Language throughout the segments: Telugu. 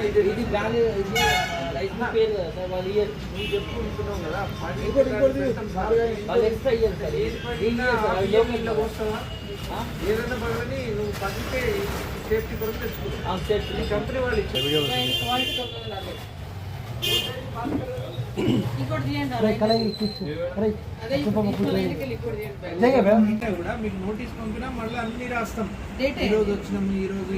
ఇది ఉన్నది ఇది లైసెన్స్ పేరు కదా సార్ వాళ్ళు ఇయ్యరు నువ్వు చెప్పుకుంటున్నావు కదా. వాళ్ళు ఎక్స్ట్రా ఇయ్యరు సార్? ఏదైనా పడవని నువ్వు పదికే సేఫ్టీ కొరకు తెచ్చుకో. ఆ, సేఫ్ ఈ కంపెనీ వాళ్ళు ఇచ్చారు. కూడా మీకు నోటీస్ పంపినా మళ్ళీ అన్ని రాస్తాం. ఈ రోజు వచ్చినాము ఈ రోజు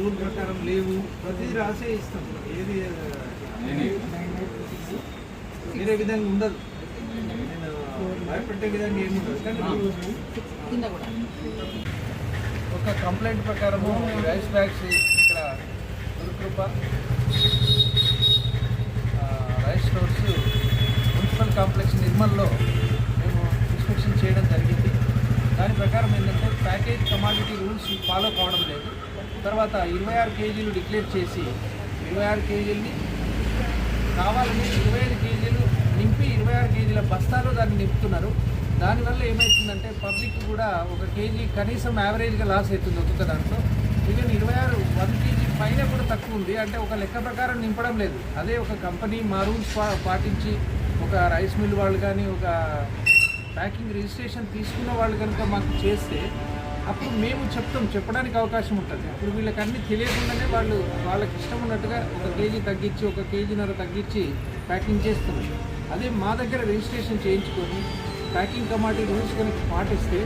రూల్ ప్రకారం లేవు. ప్రతిదీ రాసే ఇస్తాం. ఏది వేరే విధంగా ఉండదు. భయపెట్టే విధంగా ఏమి ఉండదు. ఒక కంప్లైంట్ ప్రకారము రైస్ బ్యాగ్స్ ఇక్కడ. దుర్కృప కాంప్లెక్స్ నిర్మల్లో మేము ఇన్స్పెక్షన్ చేయడం జరిగింది. దాని ప్రకారం ఏంటంటే ప్యాకేజ్ కమాడిటీ రూల్స్ ఫాలో కావడం లేదు. తర్వాత ఇరవై ఆరు కేజీలు డిక్లేర్ చేసి ఇరవై ఆరు కేజీలని కావాలని ఇరవై ఐదు కేజీలు నింపి ఇరవై ఆరు కేజీల బస్తాలు దాన్ని నింపుతున్నారు. దానివల్ల ఏమవుతుందంటే పబ్లిక్ కూడా ఒక కేజీ కనీసం యావరేజ్గా లాస్ అవుతుంది ఒక్కొక్క దాంట్లో. ఈవెన్ ఇరవై ఆరు వన్ కేజీ పైన కూడా తక్కువ ఉంది. అంటే ఒక లెక్క ప్రకారం నింపడం లేదు. అదే ఒక కంపెనీ మా రూల్స్ పాటించి ఒక రైస్ మిల్ వాళ్ళు కానీ ఒక ప్యాకింగ్ రిజిస్ట్రేషన్ తీసుకున్న వాళ్ళు కనుక మాకు చేస్తే అప్పుడు మేము చెప్తాం చెప్పడానికి అవకాశం ఉంటుంది. ఇప్పుడు వీళ్ళకి అన్నీ తెలియకుండానే వాళ్ళు వాళ్ళకి ఇష్టం ఉన్నట్టుగా ఒక కేజీ తగ్గించి ఒక కేజీన్నర తగ్గించి ప్యాకింగ్ చేస్తున్నారు. అదే మా దగ్గర రిజిస్ట్రేషన్ చేయించుకొని ప్యాకింగ్ కమాటీ రూల్స్ కనుక పాటిస్తే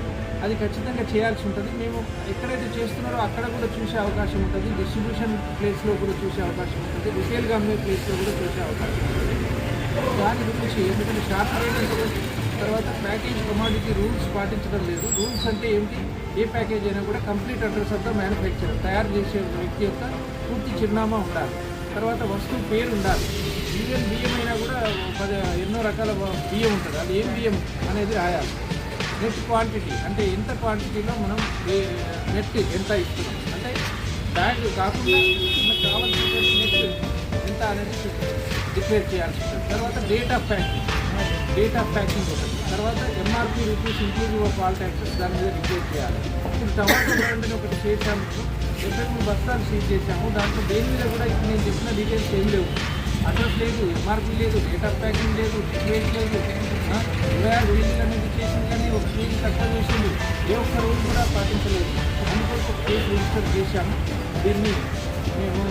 అది ఖచ్చితంగా చేయాల్సి ఉంటుంది. మేము ఎక్కడైతే చేస్తున్నారో అక్కడ కూడా చూసే అవకాశం ఉంటుంది. డిస్ట్రిబ్యూషన్ ప్లేస్లో కూడా చూసే అవకాశం ఉంటుంది. రిటైల్గా అమ్మే ప్లేస్లో కూడా చూసే అవకాశం ఉంటుంది. దాని గురించి ఎందుకంటే షార్ట్ రేట్ తర్వాత ప్యాకేజ్ కమాడిటీ రూల్స్ పాటించడం లేదు. రూల్స్ అంటే ఏమిటి? ఏ ప్యాకేజ్ అయినా కూడా కంప్లీట్ అడ్రస్ ఆఫ్ ద తయారు చేసే వ్యక్తి యొక్క పూర్తి చిరునామా ఉండాలి. తర్వాత వస్తువు పేరు ఉండాలి. ఈవెన్ బియ్యం అయినా కూడా పది ఎన్నో రకాల బియ్యం ఉంటుంది. అది ఏం బియ్యం అనేది రాయాలి. నెట్ క్వాంటిటీ అంటే ఎంత క్వాంటిటీలో మనం నెట్ ఎంత ఇస్తున్నాం? అంటే బ్యాగ్ కాకుండా మనకు కావాల్సినటువంటి నెట్ ఎంత అనేది డిక్లేర్ చేయాల్సి ఉంటుంది తర్వాత date of packing date of packing ఉంటుంది తర్వాత MRP rupees inclusive of all taxes దాని మీద డిక్లేర్ చేయాలి. ఇప్పుడు టమాటో బ్రాండ్ అని ఒకటి చేశాము ఎక్కడ బస్తాలు సీజ్ చేశాము. దాంట్లో దేని మీద కూడా ఇప్పుడు నేను చెప్పిన డీటెయిల్స్ ఏం లేవు. అడ్రస్ లేదు ఎంఆర్పీ లేదు డేట్ ఆఫ్ ప్యాకింగ్ లేదు. డిక్లేర్ లేదు ఇరవై ఆరు చేసింది కానీ ఒక కేజీ తక్కువ చేసింది. ఏ ఒక్క రోజు కూడా పాటించలేదు. అందుకోసం కేసు రిజిస్టర్ చేశాము. దీన్ని మేము